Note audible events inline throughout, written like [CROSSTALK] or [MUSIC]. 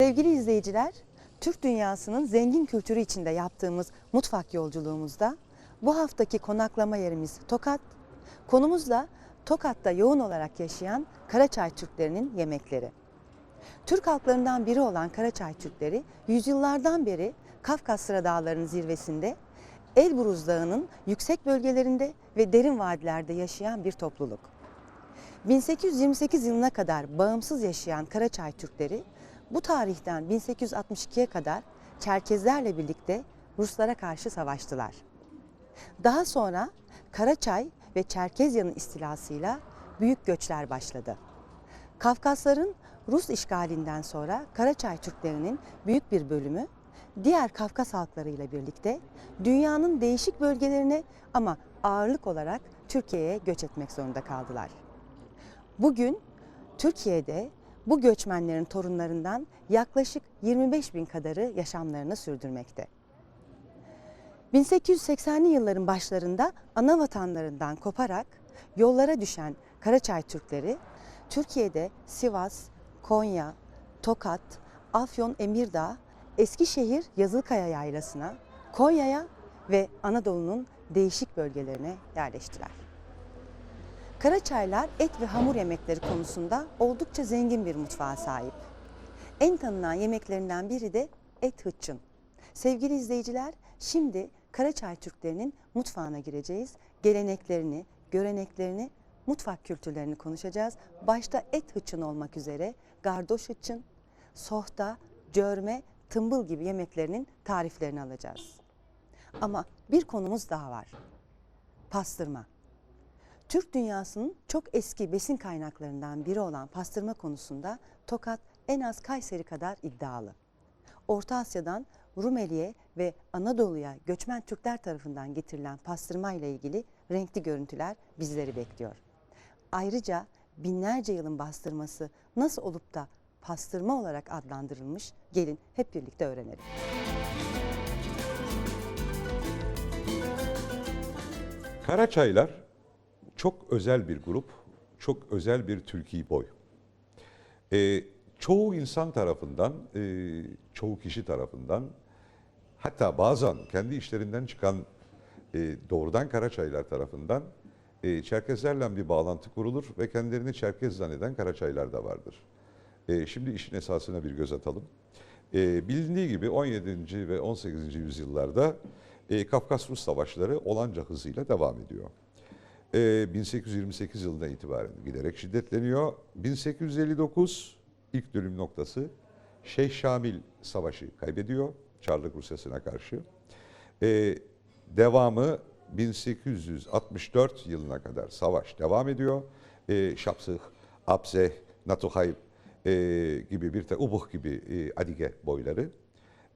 Sevgili izleyiciler, Türk dünyasının zengin kültürü içinde yaptığımız mutfak yolculuğumuzda bu haftaki konaklama yerimiz Tokat. Konumuzla Tokat'ta yoğun olarak yaşayan Karaçay Türklerinin yemekleri. Türk halklarından biri olan Karaçay Türkleri yüzyıllardan beri Kafkasya Dağları'nın zirvesinde, Elburuz Dağı'nın yüksek bölgelerinde ve derin vadilerde yaşayan bir topluluk. 1828 yılına kadar bağımsız yaşayan Karaçay Türkleri bu tarihten 1862'ye kadar Çerkezlerle birlikte Ruslara karşı savaştılar. Daha sonra Karaçay ve Çerkezya'nın istilasıyla büyük göçler başladı. Kafkasların Rus işgalinden sonra Karaçay Türklerinin büyük bir bölümü diğer Kafkas halklarıyla birlikte dünyanın değişik bölgelerine ama ağırlık olarak Türkiye'ye göç etmek zorunda kaldılar. Bugün Türkiye'de bu göçmenlerin torunlarından yaklaşık 25 bin kadarı yaşamlarını sürdürmekte. 1880'li yılların başlarında ana vatanlarından koparak yollara düşen Karaçay Türkleri Türkiye'de Sivas, Konya, Tokat, Afyon Emirdağ, Eskişehir Yazılkaya Yaylası'na, Konya'ya ve Anadolu'nun değişik bölgelerine yerleştiler. Karaçaylar et ve hamur yemekleri konusunda oldukça zengin bir mutfağa sahip. En tanınan yemeklerinden biri de et hıçın. Sevgili izleyiciler, şimdi Karaçay Türklerinin mutfağına gireceğiz. Geleneklerini, göreneklerini, mutfak kültürlerini konuşacağız. Başta et hıçın olmak üzere gardoş hıçın, sohta, cörme, tımbıl gibi yemeklerinin tariflerini alacağız. Ama bir konumuz daha var. Pastırma. Türk dünyasının çok eski besin kaynaklarından biri olan pastırma konusunda Tokat en az Kayseri kadar iddialı. Orta Asya'dan Rumeli'ye ve Anadolu'ya göçmen Türkler tarafından getirilen pastırma ile ilgili renkli görüntüler bizleri bekliyor. Ayrıca binlerce yılın bastırması nasıl olup da pastırma olarak adlandırılmış gelin hep birlikte öğrenelim. Karaçaylar çok özel bir grup, çok özel bir Türkiye boy. Ee, çoğu insan tarafından, e, çoğu kişi tarafından, hatta bazen kendi işlerinden çıkan e, doğrudan Karaçaylar tarafından e, Çerkezlerle bir bağlantı kurulur ve kendilerini Çerkez zanneden Karaçaylar da vardır. E, şimdi işin esasına bir göz atalım. E, bilindiği gibi 17. ve 18. yüzyıllarda e, Kafkas-Rus savaşları olanca hızıyla devam ediyor. E, 1828 yılından itibaren giderek şiddetleniyor. 1859 ilk dönüm noktası Şeyh Şamil Savaşı kaybediyor Çarlık Rusyası'na karşı. E, devamı 1864 yılına kadar savaş devam ediyor. E, Şapsıh, Abzeh, Natuhayb e, gibi bir de Ubuh gibi e, Adige boyları.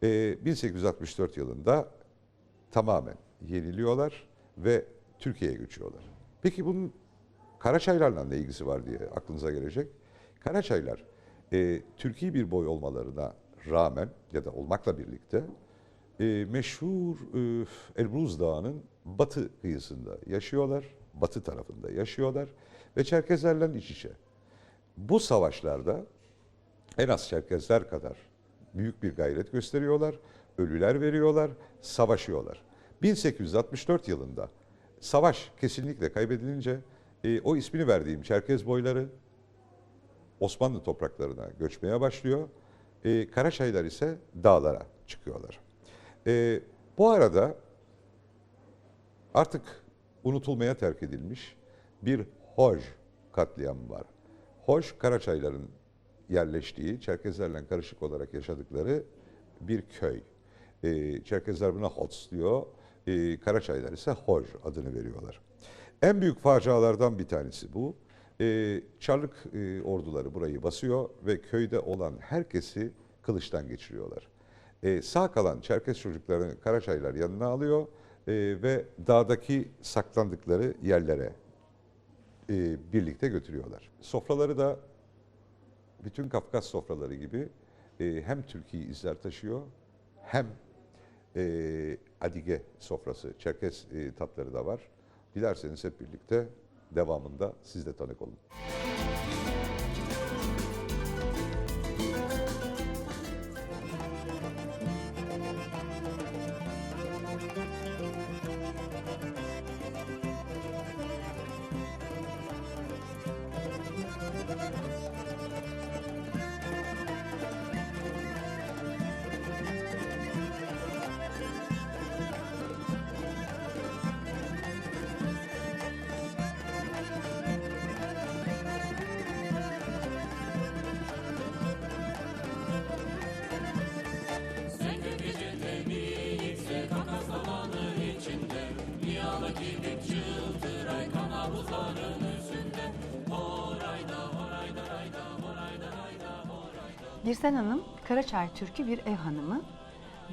E, 1864 yılında tamamen yeniliyorlar ve Türkiye'ye göçüyorlar. Peki bunun Karaçaylarla ne ilgisi var diye aklınıza gelecek. Karaçaylar e, Türkiye bir boy olmalarına rağmen ya da olmakla birlikte e, meşhur e, Elbruz Dağı'nın batı kıyısında yaşıyorlar, batı tarafında yaşıyorlar ve Çerkezlerle iç içe. Bu savaşlarda en az Çerkezler kadar büyük bir gayret gösteriyorlar, ölüler veriyorlar, savaşıyorlar. 1864 yılında savaş kesinlikle kaybedilince e, o ismini verdiğim Çerkez boyları Osmanlı topraklarına göçmeye başlıyor. E, Karaçaylar ise dağlara çıkıyorlar. E, bu arada artık unutulmaya terk edilmiş bir Hoj katliamı var. Hoj, Karaçayların yerleştiği, Çerkezlerle karışık olarak yaşadıkları bir köy. E, Çerkezler buna Hots diyor, e, Karaçaylar ise Hoj adını veriyorlar. En büyük facialardan bir tanesi bu. E, Çarlık e, orduları burayı basıyor ve köyde olan herkesi kılıçtan geçiriyorlar. E, sağ kalan Çerkez çocuklarını Karaçaylar yanına alıyor e, ve dağdaki saklandıkları yerlere e, birlikte götürüyorlar. Sofraları da bütün Kafkas sofraları gibi e, hem Türkiye izler taşıyor hem e, Adige sofrası, Çerkez e, tatları da var. Dilerseniz hep birlikte devamında siz de tanık olun. Birsen Hanım, Karaçay Türk'ü bir ev hanımı.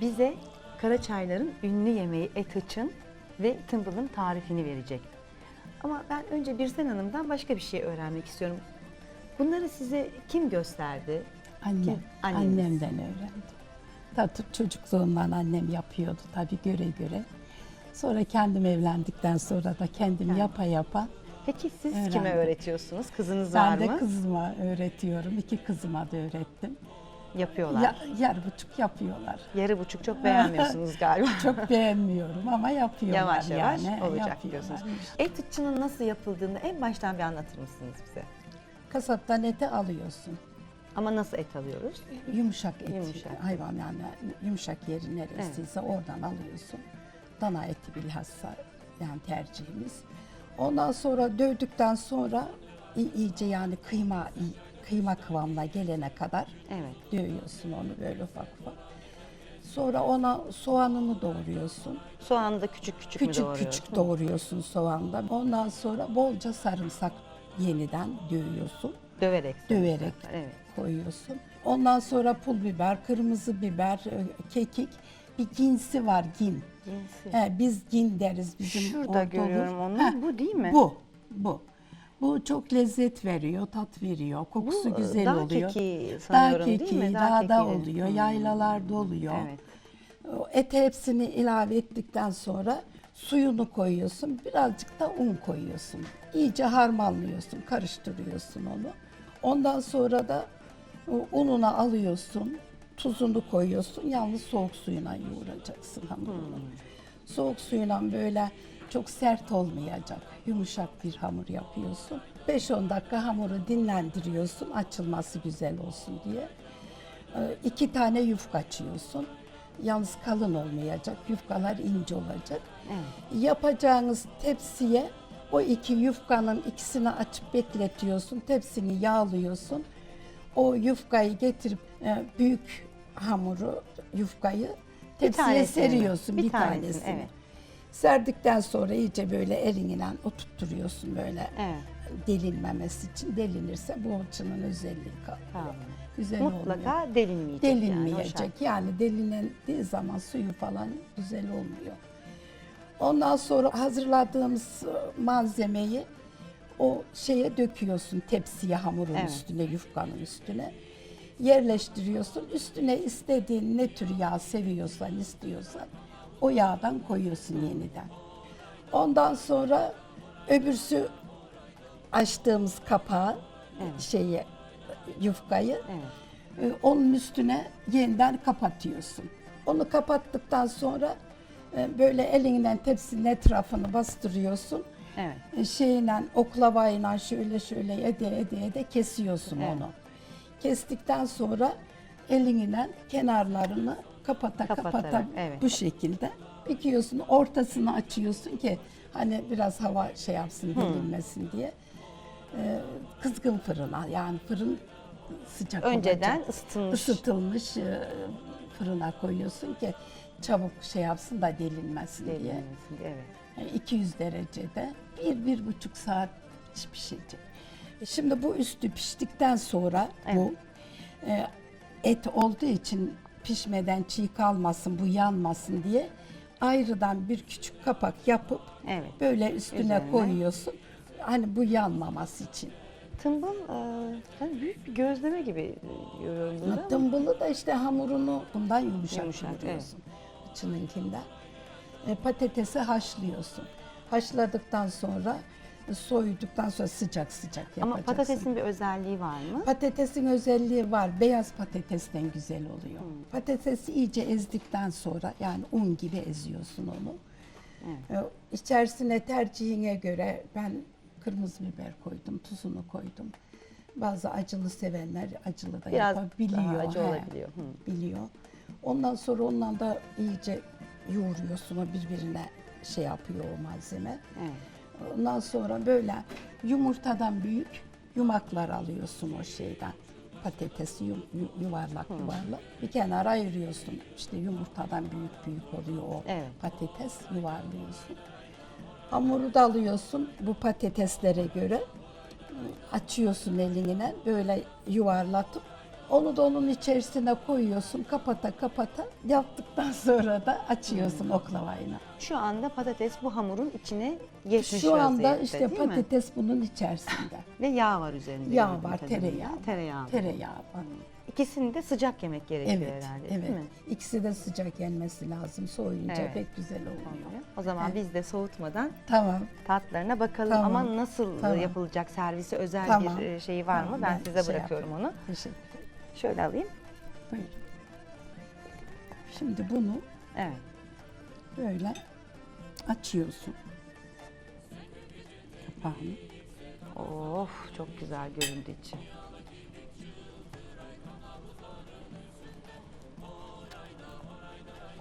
Bize Karaçayların ünlü yemeği et hıçın ve tımbılın tarifini verecek. Ama ben önce Birsen Hanım'dan başka bir şey öğrenmek istiyorum. Bunları size kim gösterdi? Annem, Kim? Anneniz. annemden öğrendim. Tabii çocukluğumdan annem yapıyordu tabii göre göre. Sonra kendim evlendikten sonra da kendim Ha. yapa yapa. Peki siz kime Öğrendim. öğretiyorsunuz? Kızınız var Ben de mı? kızıma öğretiyorum. iki kızıma da öğrettim. Yapıyorlar. Ya, yarı buçuk yapıyorlar. Yarı buçuk çok beğenmiyorsunuz [LAUGHS] galiba. Çok beğenmiyorum ama yapıyorlar Yavaş yavaş yani. olacak Yapıyorlar. diyorsunuz. Et hıçının nasıl yapıldığını en baştan bir anlatır mısınız bize? Kasaptan eti alıyorsun. Ama nasıl et alıyoruz? Yumuşak et, Yumuşak. hayvan yani yumuşak yeri neresiyse oradan alıyorsun. Dana eti bilhassa yani tercihimiz. Ondan sonra dövdükten sonra i- iyice yani kıyma i- kıyma kıvamına gelene kadar Evet. dövüyorsun onu böyle ufak ufak. Sonra ona soğanını doğruyorsun. Soğanı da küçük küçük, mü Küçük doğruyoruz? küçük doğruyorsun soğanda. Ondan sonra bolca sarımsak yeniden dövüyorsun. Döverek. Döverek Evet. koyuyorsun. Ondan sonra pul biber, kırmızı biber, e, kekik. Bir ginsi var gin. Cinsi. He, biz gin deriz bizim Şurada orada görüyorum olur. onu. Heh, Bu değil mi? Bu, bu. Bu çok lezzet veriyor, tat veriyor, kokusu Bu, güzel dağ oluyor. kekiği Dağ sanıyorum değil mi? Dağ dağda kekiği. oluyor, Hmm. yaylalarda oluyor. Evet. O Eti hepsini ilave ettikten sonra suyunu koyuyorsun. Birazcık da un koyuyorsun. İyice harmanlıyorsun, karıştırıyorsun onu. Ondan sonra da o ununu alıyorsun, tuzunu koyuyorsun. Yalnız soğuk suyuna yoğuracaksın hamurunu. Soğuk suyuna böyle çok sert olmayacak, yumuşak bir hamur yapıyorsun. 5-10 dakika hamuru dinlendiriyorsun açılması güzel olsun diye. Ee, iki tane yufka açıyorsun. Yalnız kalın olmayacak, yufkalar ince olacak. Yapacağınız tepsiye o iki yufkanın ikisini açıp bekletiyorsun. Tepsini yağlıyorsun. O yufkayı getirip e, büyük hamuru, yufkayı tepsiye tanesini mi? seriyorsun. Bir Bir, tanesini, tanesini. evet. Serdikten sonra iyice böyle elinle oturtturuyorsun böyle Evet. delinmemesi için. Delinirse bu açının özelliği kalıyor. Tamam. Güzel oluyor. Mutlaka delinmeyecek. yani, Delinmeyecek. şart. Yani, delindiği zaman suyu falan güzel olmuyor. Ondan sonra hazırladığımız e, malzemeyi o şeye döküyorsun tepsiye hamurun Evet. üstüne, yufkanın üstüne. Yerleştiriyorsun. Üstüne istediğin ne tür yağ seviyorsan, istiyorsan o yağdan koyuyorsun yeniden. Ondan sonra öbürsü açtığımız kapağı şeyi yufkayı Evet. e, onun üstüne yeniden kapatıyorsun. Onu kapattıktan sonra e, böyle elinden tepsinin etrafını bastırıyorsun. Evet. E, Şeyle oklavayla şöyle şöyle ede ede ede kesiyorsun Evet. onu. Kestikten sonra elinle kenarlarını kapata kapata evet. bu şekilde dikiyorsun. Ortasını açıyorsun ki hani biraz hava şey yapsın delinmesin diye. E, kızgın fırına yani fırın sıcak Önceden olacak. ısıtılmış. Isıtılmış e, fırına koyuyorsun ki çabuk şey yapsın da delinmesin diye. Delinmesin diye, Evet. Yani 200 derecede bir, bir buçuk saat pişecek. Şimdi bu üstü piştikten sonra bu e, et olduğu için pişmeden çiğ kalmasın, bu yanmasın diye ayrıdan bir küçük kapak yapıp Evet. böyle üstüne Üzerine. koyuyorsun. Hani bu yanmaması için. Tımbıl e, hani büyük bir gözleme gibi görüyorum burada. ama- Dımbılı da işte hamurunu bundan yumuşak, Yumuşak, yoğuruyorsun. Çınınkinden. E, patatesi haşlıyorsun. Haşladıktan sonra e, soyduktan sonra sıcak sıcak yapacaksın. Ama patatesin bir özelliği var mı? Patatesin özelliği var. Beyaz patatesten güzel oluyor. Hmm. Patatesi iyice ezdikten sonra yani un gibi eziyorsun onu. Ee, İçerisine tercihine göre ben kırmızı biber koydum, tuzunu koydum. Bazı acılı sevenler acılı da Biraz yapabiliyor. daha acı he, olabiliyor, hı. Biliyor. Ondan sonra ondan da iyice yoğuruyorsun o birbirine şey yapıyor o malzeme. Evet. Ondan sonra böyle yumurtadan büyük yumaklar alıyorsun o şeyden. Patatesi yu- yu- yuvarlak yuvarlak. Bir kenara ayırıyorsun. İşte yumurtadan büyük büyük oluyor o Evet. patates yuvarlıyorsun. Hamuru da alıyorsun bu patateslere göre. Açıyorsun elinle böyle yuvarlatıp Onu da onun içerisine koyuyorsun kapata kapata yaptıktan [LAUGHS] sonra da açıyorsun oklavayla. Şu anda patates bu hamurun içine geçmiş Şu anda vaziyette, işte değil mi? patates bunun içerisinde. [LAUGHS] Ve yağ var üzerinde. Yağ gördüğüm var, kadarıyla. tereyağı. Tereyağı. Tereyağı var. İkisini de sıcak yemek gerekiyor Evet, herhalde evet. değil mi? İkisi de sıcak yenmesi lazım. Soğuyunca Evet. pek güzel oluyor. O zaman biz de soğutmadan Tamam. tatlarına bakalım Tamam. ama nasıl Tamam. yapılacak servisi özel Tamam. bir e, şeyi var mı? Tamam, Ben, ben size şey bırakıyorum onu. Teşekkür. Şöyle alayım. Buyurun. Şimdi bunu Evet. böyle açıyorsun. Kapağını. Of çok güzel göründü içi.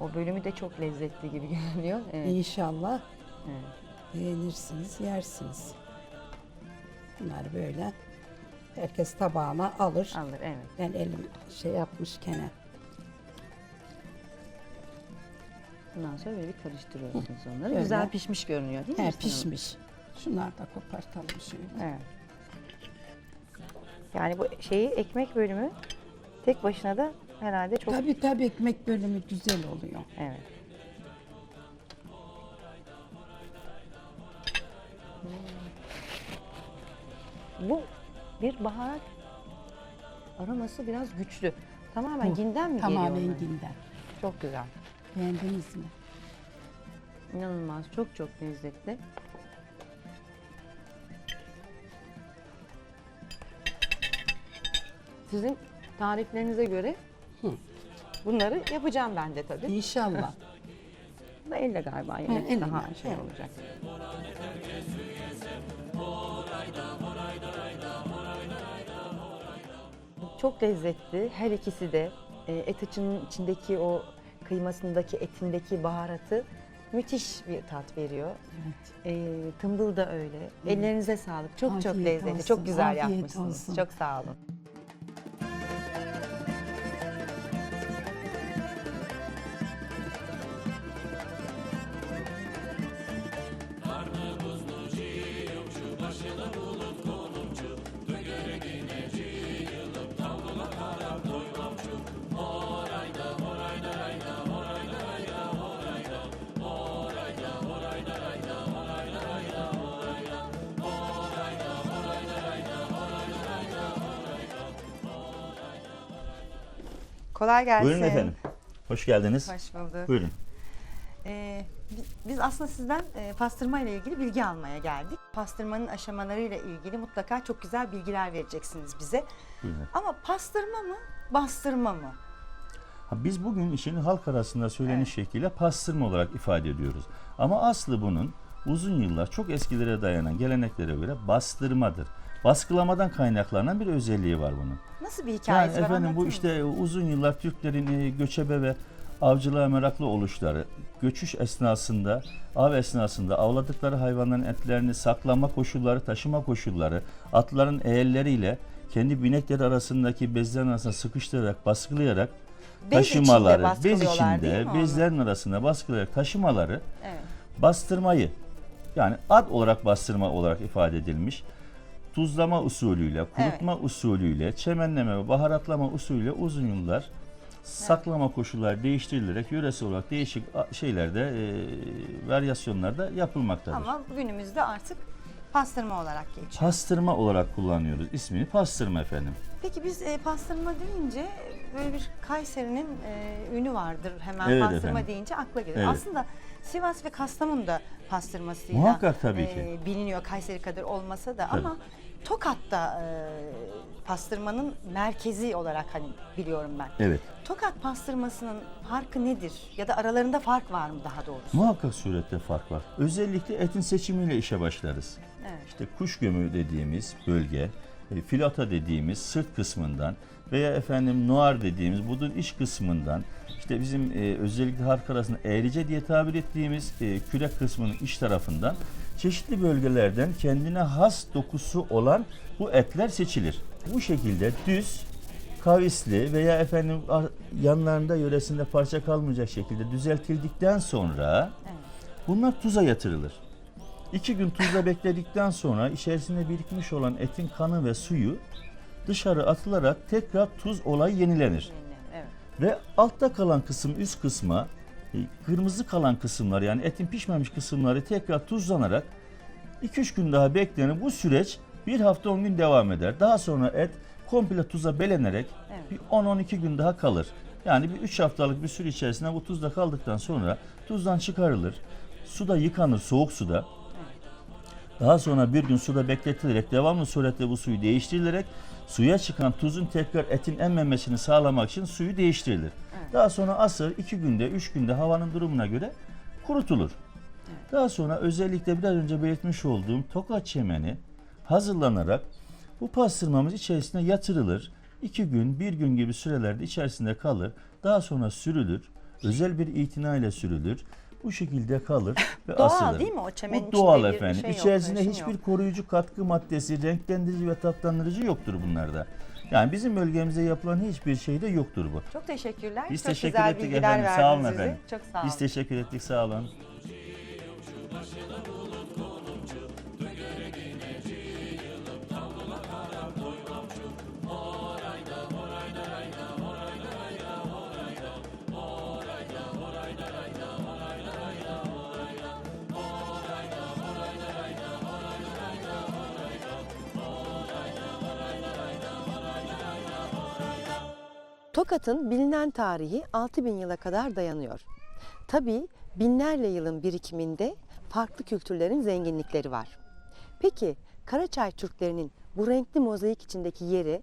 O bölümü de çok lezzetli gibi [LAUGHS] görünüyor. Evet. İnşallah Evet. beğenirsiniz, yersiniz. Bunlar böyle herkes tabağına alır. Alır evet. Ben elim şey yapmışken Bundan sonra böyle karıştırıyorsunuz onları. Böyle. Güzel pişmiş görünüyor değil mi? he, Hüsnü Hanım? pişmiş. Şunları da kopartalım şöyle. Evet. Yani bu şeyi ekmek bölümü tek başına da herhalde çok Tabii tabii ekmek bölümü güzel oluyor. evet. Bu bir baharat aroması biraz güçlü. Tamamen Bu ginden mi Tamamen geliyor? onlar? ginden. Çok güzel. Beğendiniz mi? İnanılmaz. Çok çok lezzetli. Sizin tariflerinize göre bunları yapacağım ben de tabii. İnşallah. [LAUGHS] Bu da elle galiba yemek daha şey olacak. Çok lezzetli. Her ikisi de e, et açının içindeki o kıymasındaki etindeki baharatı müthiş bir tat veriyor. Evet. E, tımbıl da öyle. Ellerinize sağlık. Çok çok Afiyet lezzetli. olsun, Çok güzel afiyet yapmışsınız. olsun. Çok sağ olun. Kolay gelsin. Buyurun efendim. Hoş geldiniz. Hoş bulduk. Buyurun. Ee, bi- biz aslında sizden e, pastırma ile ilgili bilgi almaya geldik. Pastırmanın aşamalarıyla ilgili mutlaka çok güzel bilgiler vereceksiniz bize. Buyurun. Ama pastırma mı, bastırma mı? Ha, biz bugün işini halk arasında söyleniş şekliyle pastırma olarak ifade ediyoruz. Ama aslı bunun uzun yıllar çok eskilere dayanan geleneklere göre bastırmadır. Baskılamadan kaynaklanan bir özelliği var bunun. Nasıl bir Yani hikayesi var? efendim bu işte uzun yıllar Türklerin e, göçebe ve avcılığa meraklı oluşları, göçüş esnasında, av esnasında avladıkları hayvanların etlerini saklama koşulları, taşıma koşulları, atların eğerleriyle kendi binekleri arasındaki bezlerin arasına sıkıştırarak, baskılayarak Bez içinde taşımaları, bez içinde, mi onu? bezlerin arasında baskılayarak taşımaları Evet. bastırmayı yani ad olarak bastırma olarak ifade edilmiş. Tuzlama usulüyle, kurutma usulüyle, çemenleme ve baharatlama usulüyle uzun yıllar saklama koşulları değiştirilerek yöresel olarak değişik şeylerde, e, varyasyonlarda yapılmaktadır. Ama günümüzde artık pastırma olarak geçiyor. Pastırma olarak kullanıyoruz. İsmini pastırma efendim. Peki biz e, pastırma deyince böyle bir Kayseri'nin e, ünü vardır hemen Evet pastırma efendim. deyince akla gelir. Evet. Aslında Sivas ve Kastamonu da pastırmasıyla Muhakkak tabii e, ki. biliniyor Kayseri kadar olmasa da Tabii. ama Tokat'ta e, pastırmanın merkezi olarak hani biliyorum ben. Evet. Tokat pastırmasının farkı nedir? Ya da aralarında fark var mı daha doğrusu? Muhakkak surette fark var. Özellikle etin seçimiyle işe başlarız. Evet. İşte kuş gömü dediğimiz bölge, e, filata dediğimiz sırt kısmından veya efendim noir dediğimiz budun iç kısmından işte bizim e, özellikle halk arasında eğrice diye tabir ettiğimiz e, kürek kısmının iç tarafından çeşitli bölgelerden kendine has dokusu olan bu etler seçilir. Bu şekilde düz, kavisli veya efendim ar- yanlarında yöresinde parça kalmayacak şekilde düzeltildikten sonra bunlar tuza yatırılır. İki gün tuzda bekledikten sonra içerisinde birikmiş olan etin kanı ve suyu dışarı atılarak tekrar tuz olayı yenilenir. Evet. Ve altta kalan kısım üst kısma e, kırmızı kalan kısımlar yani etin pişmemiş kısımları tekrar tuzlanarak 2-3 gün daha beklenir. Bu süreç bir hafta 10 gün devam eder. Daha sonra et komple tuza belenerek Evet. bir 10-12 gün daha kalır. Yani bir 3 haftalık bir süre içerisinde bu tuzda kaldıktan sonra tuzdan çıkarılır. Suda yıkanır soğuk suda. Daha sonra bir gün suda bekletilerek devamlı suretle bu suyu değiştirilerek suya çıkan tuzun tekrar etin emmemesini sağlamak için suyu değiştirilir. Daha sonra asır 2 günde 3 günde havanın durumuna göre kurutulur. Daha sonra özellikle biraz önce belirtmiş olduğum tokat çemeni hazırlanarak bu pastırmamız içerisine yatırılır. 2 gün, 1 gün gibi sürelerde içerisinde kalır. Daha sonra sürülür. Özel bir itina ile sürülür. Bu şekilde kalır [LAUGHS] ve Doğal asılır. değil mi? O çemenin Bu doğal içinde bir efendim. şey yok, İçerisinde karışım hiçbir yok. koruyucu katkı maddesi, renklendirici ve tatlandırıcı yoktur bunlarda. Yani bizim bölgemizde yapılan hiçbir şeyde yoktur bu. Çok teşekkürler. Biz Çok teşekkür güzel ettik bilgiler efendim. Sağ olun verdiniz bize. efendim. Çok sağ olun. Biz teşekkür ettik. Sağ olun. Tokat'ın bilinen tarihi 6000 yıla kadar dayanıyor. Tabii binlerle yılın birikiminde farklı kültürlerin zenginlikleri var. Peki Karaçay Türklerinin bu renkli mozaik içindeki yeri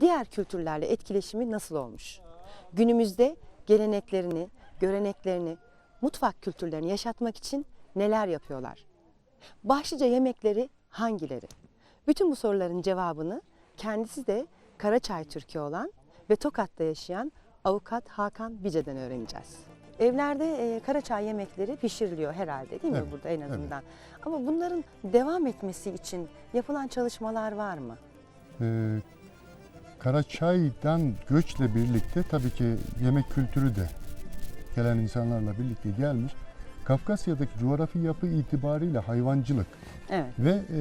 diğer kültürlerle etkileşimi nasıl olmuş? Günümüzde geleneklerini, göreneklerini, mutfak kültürlerini yaşatmak için neler yapıyorlar? Başlıca yemekleri hangileri? Bütün bu soruların cevabını kendisi de Karaçay Türkü olan ve Tokat'ta yaşayan avukat Hakan Bice'den öğreneceğiz. Evlerde e, Karaçay yemekleri pişiriliyor herhalde değil mi Evet, burada en azından? Ama bunların devam etmesi için yapılan çalışmalar var mı? Ee, Karaçay'dan göçle birlikte tabii ki yemek kültürü de gelen insanlarla birlikte gelmiş. Kafkasya'daki coğrafi yapı itibariyle hayvancılık Evet. ve e,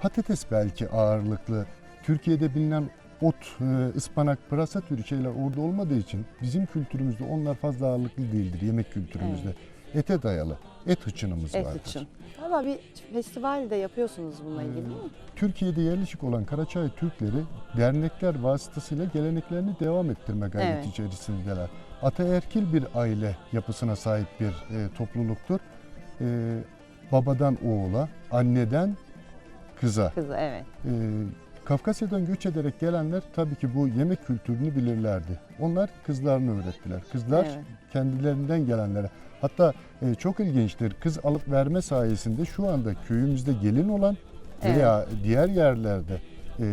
patates belki ağırlıklı. Türkiye'de bilinen ot, e, ıspanak, pırasa türü şeyler orada olmadığı için bizim kültürümüzde onlar fazla ağırlıklı değildir yemek kültürümüzde. Ete dayalı. Et hıçınımız Et vardır. için. Ama bir festival de yapıyorsunuz bununla ilgili değil mi? Türkiye'de yerleşik olan Karaçay Türkleri dernekler vasıtasıyla geleneklerini devam ettirme gayreti Evet. içerisindeler. Ataerkil bir aile yapısına sahip bir e, topluluktur. E, babadan oğula, anneden kıza. Kızı evet. E, Kafkasya'dan göç ederek gelenler tabii ki bu yemek kültürünü bilirlerdi. Onlar kızlarını öğrettiler. Kızlar Evet. kendilerinden gelenlere. Hatta e, çok ilginçtir. Kız alıp verme sayesinde şu anda köyümüzde gelin olan veya diğer yerlerde e,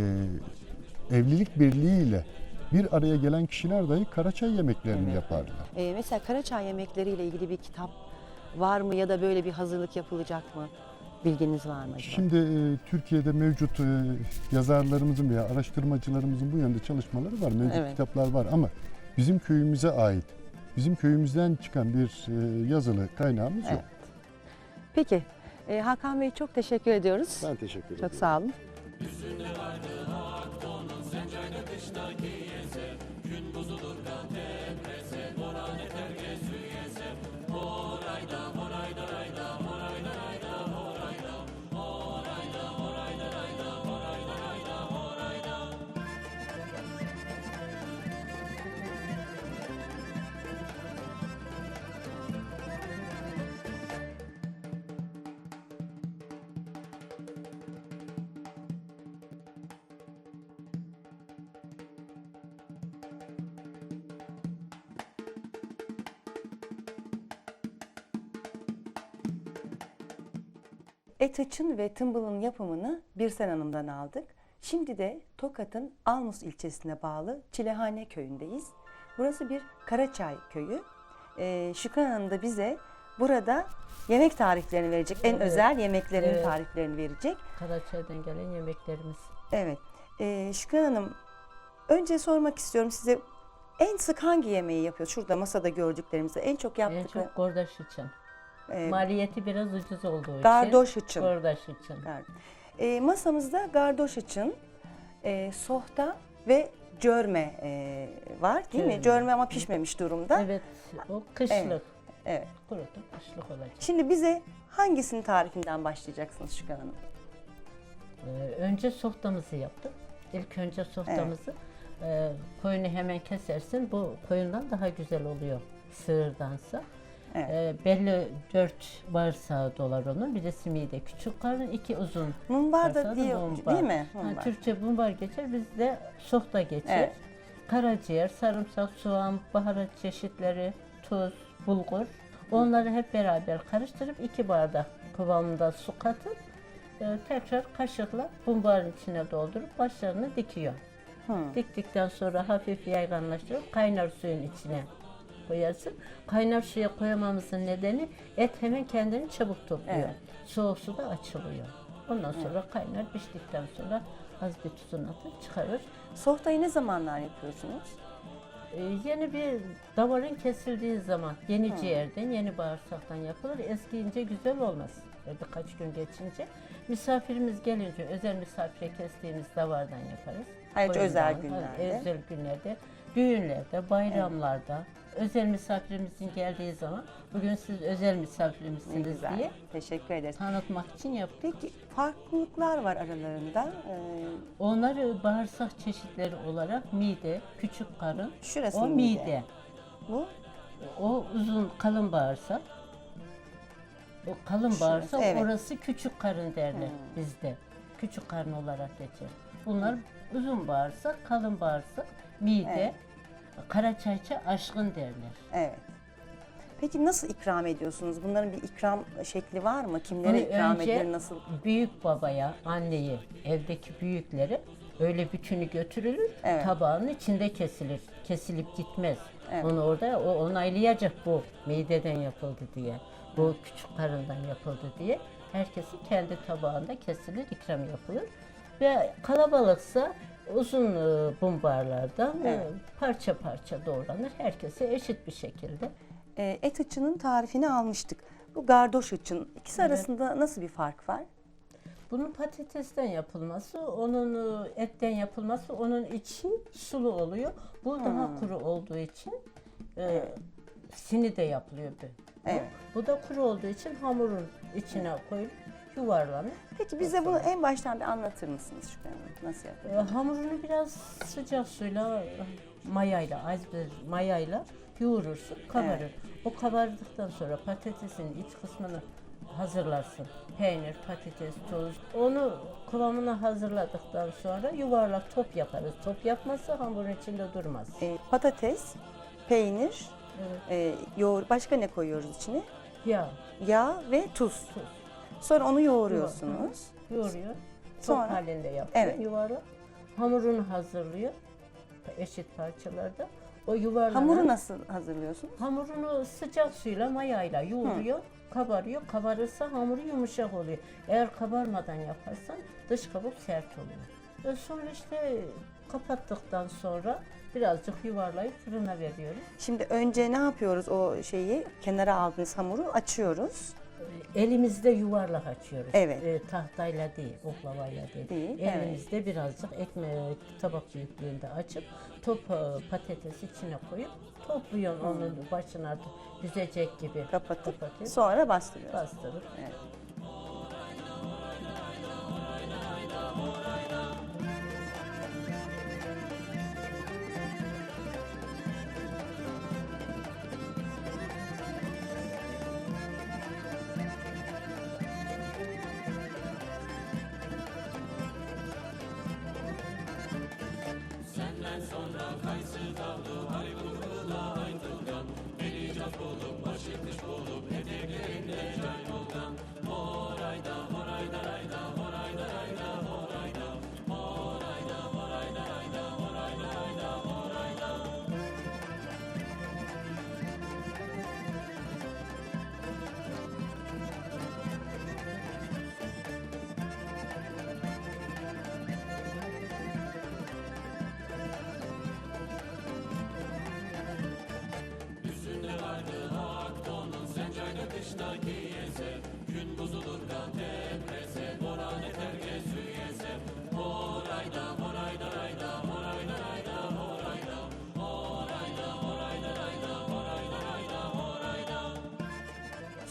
evlilik birliğiyle bir araya gelen kişiler dahi Karaçay yemeklerini yaparlar. Ee, mesela Karaçay yemekleriyle ilgili bir kitap var mı ya da böyle bir hazırlık yapılacak mı? Bilginiz var mı acaba? Şimdi e, Türkiye'de mevcut e, yazarlarımızın veya araştırmacılarımızın bu yönde çalışmaları var. Mevcut Evet. kitaplar var ama bizim köyümüze ait, bizim köyümüzden çıkan bir e, yazılı kaynağımız yok. Evet. Peki e, Hakan Bey çok teşekkür ediyoruz. Ben teşekkür ederim. Çok sağ olun. Et açın ve tımbılın yapımını Birsen Hanım'dan aldık. Şimdi de Tokat'ın Almus ilçesine bağlı Çilehane köyündeyiz. Burası bir Karaçay köyü. Ee, Şükran Hanım da bize burada yemek tariflerini verecek. En Evet. özel yemeklerinin Evet. tariflerini verecek. Karaçay'dan gelen yemeklerimiz. Evet. Ee, Şükran Hanım, önce sormak istiyorum size en sık hangi yemeği yapıyor? Şurada masada gördüklerimizde en çok En yaptıkları çok gordaş için. E, Maliyeti biraz ucuz olduğu için. gardoş için. İçin. Evet. E, masamızda gardoş için e, sohta ve cörme e, var değil mi? Cörme. Cörme ama pişmemiş durumda. Evet, o kışlık. Evet. Evet. Kurutup kışlık olacak. Şimdi bize hangisinin tarifinden başlayacaksınız Şükran Hanım? Ee, önce softamızı yaptık. İlk önce softamızı e, koyunu hemen kesersin. Bu koyundan daha güzel oluyor sığırdansa. Evet. Ee, belli dört bağırsağı dolar onun. Bir de mide küçük karın, iki uzun. Mumbar da diyor mumbar. değil mi? Ha, Mumbar. Türkçe mumbar geçer, bizde sohta geçer. Evet. Karaciğer, sarımsak, soğan, baharat çeşitleri, tuz, bulgur. Onları hep beraber karıştırıp iki bardak kıvamında su katıp e, tekrar kaşıkla mumbarın içine doldurup başlarını dikiyor. Hı. Diktikten sonra hafif yayganlaştırıp kaynar suyun içine koyarsın. Kaynar suya koyamamızın nedeni et hemen kendini çabuk topluyor. Evet. Soğuk suda açılıyor. Ondan sonra kaynar piştikten sonra az bir tuzunu atıp çıkarır. Sohtayı ne zamanlar yapıyorsunuz? Ee, yeni bir davarın kesildiği zaman yeni ciğerden, yeni bağırsaktan yapılır. Eskiyince güzel olmaz. Ee, Birkaç gün geçince. Misafirimiz gelince özel misafire kestiğimiz davardan yaparız. Ayrıca özel günlerde. Özel günlerde, düğünlerde, bayramlarda, özel misafirimizin geldiği zaman bugün siz özel misafirimizsiniz güzel. diye Teşekkür ederiz. tanıtmak için yaptık. Peki farklılıklar var aralarında. Ee, Onları bağırsak çeşitleri olarak mide, küçük karın, Şurası o mide. mide. bu O uzun kalın bağırsak. O kalın bağırsak evet. Orası küçük karın derler bizde. Küçük karın olarak geçer. Bunlar uzun bağırsak, kalın bağırsak, mide, Evet. Karaçayça aşkın derler. evet. Peki nasıl ikram ediyorsunuz? Bunların bir ikram şekli var mı? Kimlere Bunu ikram önce edilir? Nasıl? büyük babaya, anneyi, evdeki büyükleri öyle bütünü götürülür, Evet. tabağın içinde kesilir. Kesilip gitmez. Evet. Onu orada o onaylayacak bu mideden yapıldı diye. Bu küçük karından yapıldı diye. Herkesin kendi tabağında kesilir, ikram yapılır. Ve kalabalıksa uzun e, bumbarlardan e, Evet. parça parça doğranır. Herkese eşit bir şekilde. Ee, et hıçının tarifini almıştık. Bu gardoş hıçın. İkisi arasında nasıl bir fark var? Bunun patatesten yapılması, onun e, etten yapılması, onun içi sulu oluyor. Bu daha kuru olduğu için e, sini de yapılıyor. Bu. Evet. Bu da kuru olduğu için hamurun içine koyup yuvarlanır. Peki bize bunu en baştan bir anlatır mısınız Şükran Hanım? Nasıl yapıyorsunuz? E, hamurunu biraz sıcak suyla, e, mayayla, az bir mayayla yoğurursun, kabarır. O kabardıktan sonra patatesin iç kısmını hazırlarsın. Peynir, patates, tuz. Onu kıvamını hazırladıktan sonra yuvarlak top yaparız. Top yapması hamurun içinde durmaz. Ee, patates, peynir, e, yoğur. Başka ne koyuyoruz içine? Yağ, Yağ ve tuz. tuz. Sonra onu yoğuruyorsunuz. Yoğuruyor. Top Sonra? halinde yapıyor Evet. yuvarlak. Hamurunu hazırlıyor. Eşit parçalarda. O yuvarlanan Hamuru nasıl hazırlıyorsunuz? Hamurunu sıcak suyla mayayla yoğuruyor, kabarıyor. Kabarırsa hamuru yumuşak oluyor. Eğer kabarmadan yaparsan dış kabuk sert oluyor. E sonra işte kapattıktan sonra birazcık yuvarlayıp fırına veriyoruz. Şimdi önce ne yapıyoruz o şeyi? Kenara aldığınız hamuru açıyoruz. Elimizde yuvarlak açıyoruz. Evet. E, tahtayla değil, oklavayla değil. Değil, evet. Elimizde birazcık ekmek tabak büyüklüğünde açıp top e, patates içine koyup topluyorsun onun başına düzecek gibi Kapatıp kapatıp sonra bastırıyoruz. bastırıp Evet. Benden sonra kayısı tavlı hayvanlığa aydınlan Beni cap olup baş etmiş olup eteklerinde cayman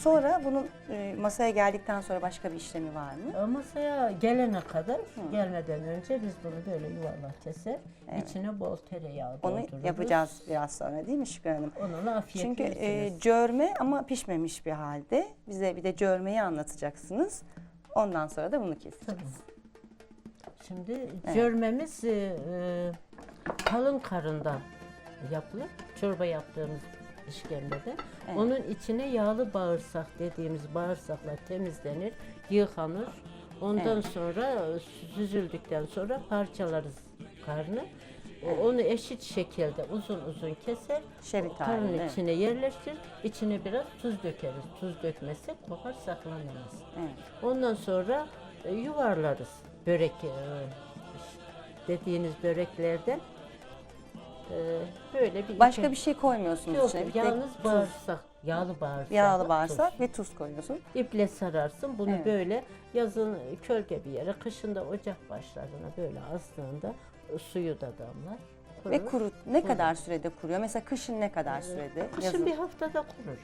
Sonra bunun e, masaya geldikten sonra başka bir işlemi var mı? E, Masaya gelene kadar, gelmeden önce biz bunu böyle yuvarlak keser. içine bol tereyağı Onu doldururuz. yapacağız biraz sonra değil mi Şükran Hanım? Onunla afiyet Çünkü e, yersiniz. cörme ama pişmemiş bir halde. Bize bir de cörmeyi anlatacaksınız. Ondan sonra da bunu keseceğiz. Şimdi cörmemiz e, e, kalın karından yapılır. Çorba yaptığımız işkembede. Onun içine yağlı bağırsak dediğimiz bağırsaklar temizlenir, yıkanır. Ondan sonra e, süzüldükten sonra parçalarız karnı. O- Onu eşit şekilde uzun uzun keser. Şerit karnın evet. içine yerleştir. İçine biraz tuz dökeriz. Tuz dökmezsek kokar saklanamaz. Evet. Ondan sonra e, yuvarlarız börek e, dediğiniz böreklerden. E, böyle bir Başka bir şey koymuyorsunuz yok. içine. Bir tek Yalnız tuz. bağırsak, yağlı bağırsak. Yağlı bağırsak ve tuz koyuyorsun. İple sararsın. Bunu Evet. böyle yazın kölge bir yere, kışında ocak başlarına böyle astığında e, suyu da damlar. Ve kurur. kuru ne kadar sürede kuruyor? Mesela kışın ne kadar sürede? Kışın Yazın bir haftada kurur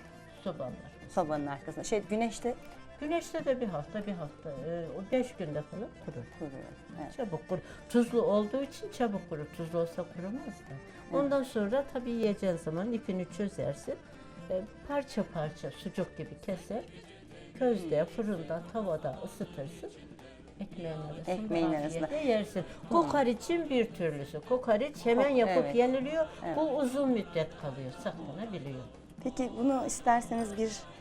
sobanlar. sobanın arkasında. Şey güneşte Güneşte de bir hafta, bir hafta, e, o beş günde falan kurur. kuruyor. Evet. Çabuk kurur. Tuzlu olduğu için çabuk kurur. Tuzlu olsa kurumaz da. Ondan sonra tabii yiyeceğin zaman ipini çözersin. E, parça parça sucuk gibi keser. Közde, fırında, tavada ısıtırsın. Ekmeğin arasında Ekmeğin afiyetle arasında. yersin. Kokoreçin bir türlüsü. Kokoreç hemen Kok- yapıp evet. yeniliyor. Bu uzun müddet kalıyor, saklanabiliyor. Peki bunu isterseniz bir